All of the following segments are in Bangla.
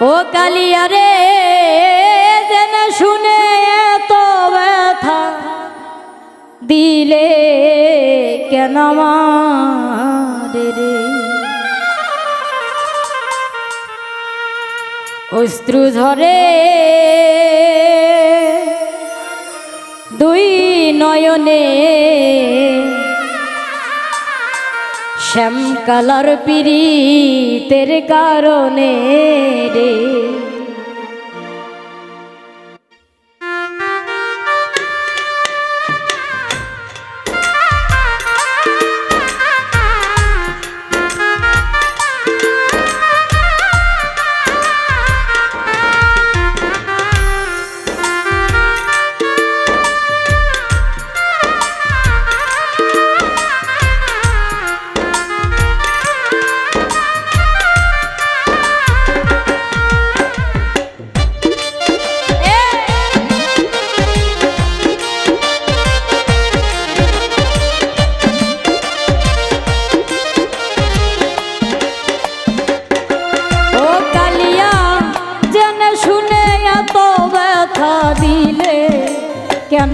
ও কালিয়া রে জেনে শুনে এত ব্যথা। দিলে কেন রে? অস্ত্রু ঝরে দুই নয়নে শ্যাম কালার পিরিতের কারণে রে।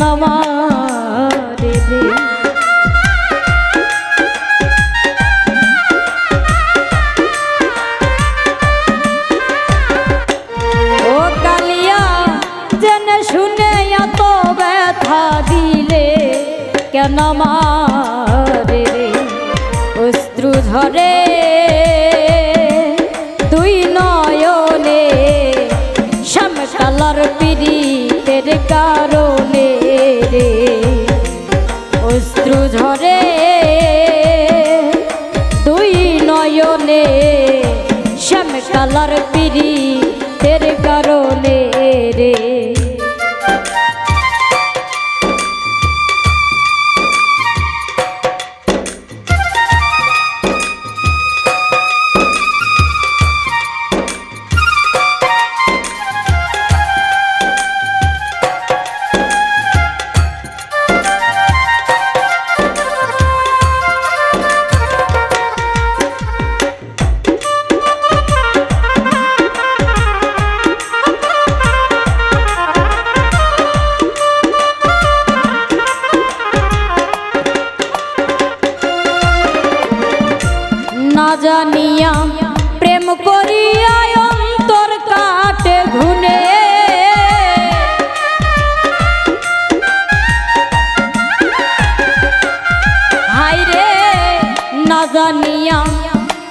কেন ও কালিয়া জেনে শুনে এত ব্যথা দিলে কেন মারে রে? অশ্রু ঝরে অশ্রু ঝরে দুই নয়নে শ্যাম কালার পিড়িতের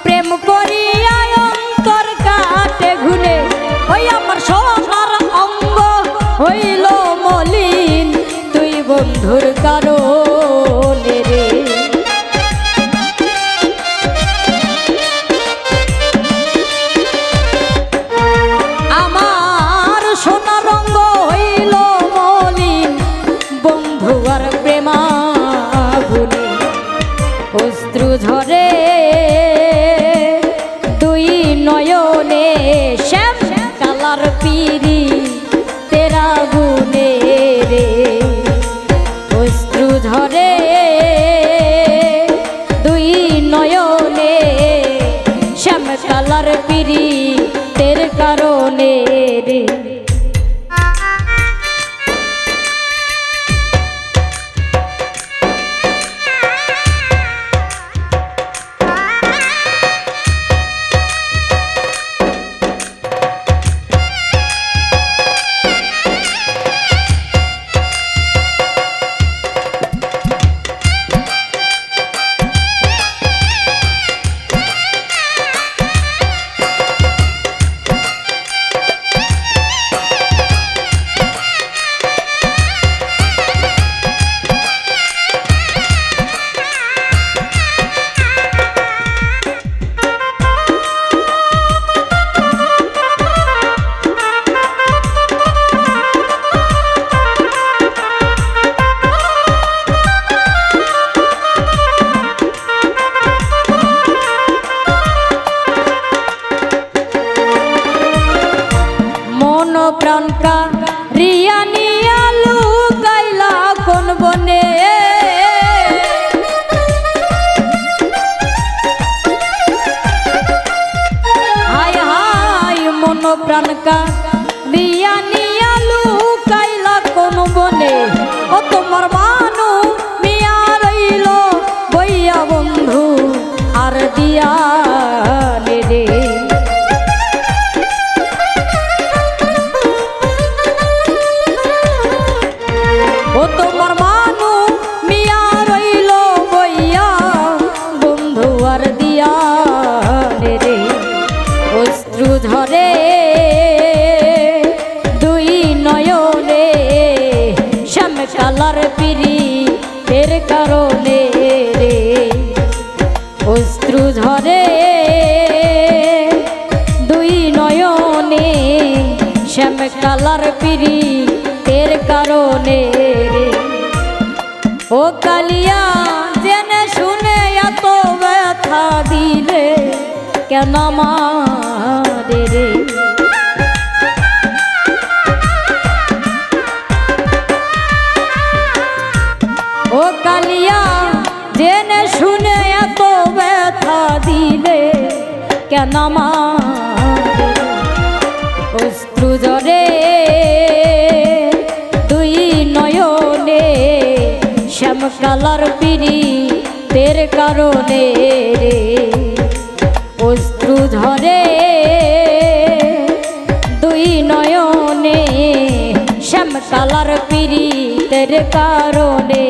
প্রেম করিয়া অন্তর কাটে ঘুনে ওই আমার সোনার অঙ্গ হইল মলিন, তুই বন্ধুর কারণে রে। আমার সোনা রঙ্গ হইল মলিন অস্ত্রু ঝরে te প্রাণকা রিয়া নিয়া লুকাইলা কোন বনে? হায় হায় মন প্রাণকা রিয়া নিয়া লুকাইলা কোন বনে? ও তোমার মানু মিয়া রইল বইয়া বন্ধু, আর দিয়া রে কারণে রে, অশ্রু ঝরে। দুই নয়নে শ্যাম কালার পিরি এর কারণে রে। ও কালিয়া, জেনে শুনে এত ব্যথা দিলে কেন মারে রে? কেন মারে অশ্রু জরে দুই নয়নে, শ্যাম কালার পিরি তের কারণে রে। অশ্রু ঝরে দুই নয়নে, শ্যাম কালার পিরি তের কারণে